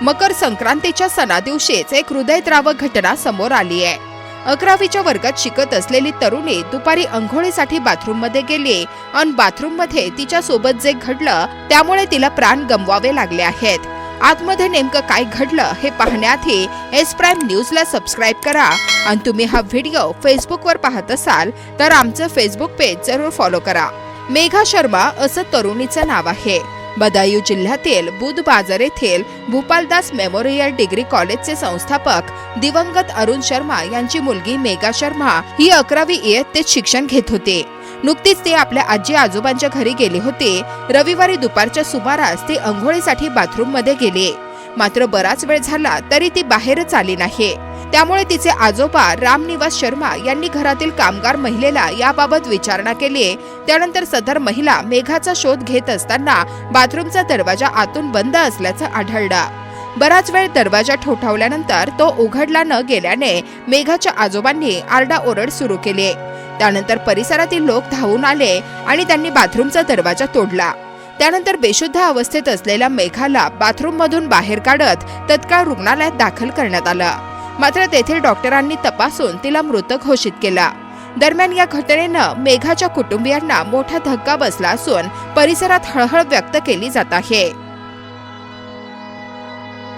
मकर संक्रांतीच्या सणादिवशीच एक हृदयद्रावक घटना समोर आली आहे. अकरावीच्या वर्गात शिकत असलेली तरुणी दुपारी अंघोळीसाठी बाथरूममध्ये गेली आणि बाथरूममध्ये तिच्या सोबत जे घडलं त्यामुळे तिला प्राण गमवावे लागले आहेत. आतमध्ये नेमकं काय घडलं हे पाहण्याआधी एस प्राईम न्यूजला सबस्क्राईब करा आणि तुम्ही हा व्हिडिओ फेसबुकवर पाहत असाल तर आमचं फेसबुक पेज जरूर फॉलो करा. मेघा शर्मा असं तरुणीचं नाव आहे. बदायूं जिल्ह्यातील बुध बाजार येथील भूपालदास मेमोरियल डिग्री कॉलेजचे संस्थापक दिवंगत अरुण शर्मा यांची मुलगी मेघा शर्मा ही अकरावी इयत्तेत शिक्षण घेत होते. नुकतीच ते आपल्या आजी आजोबांच्या घरी गेले होते. रविवारी दुपारच्या सुमारास ते अंघोळीसाठी बाथरूममध्ये मात्र बराच वेळ झाला तरी ती बाहेरच आली नाही. त्यामुळे तिचे आजोबा रामनिवास शर्मा यांनी घरातील कामगार महिलेला याबाबत विचारणा केली त्यानंतर सदर महिला मेघाचा शोध घेत असताना बाथरूमचा दरवाजा आतून बंद असल्याचं आढळलं. बराच वेळ दरवाजा ठोठावल्यानंतर तो उघडला न गेल्याने मेघाच्या आजोबांनी आरडाओरड सुरू केली. त्यानंतर परिसरातील लोक धावून आले आणि त्यांनी बाथरूमचा दरवाजा तोडला. त्यानंतर बेशुद्ध अवस्थेत असलेल्या मेघाला बाथरूममधून बाहेर काढत तत्काळ रुग्णालयात दाखल करण्यात आलं. मात्र तेथील डॉक्टरांनी तपासून तिला मृत घोषित केला. दरम्यान या घटनेनं मेघाच्या कुटुंबियांना मोठा धक्का बसला असून परिसरात हळहळ व्यक्त केली जात आहे.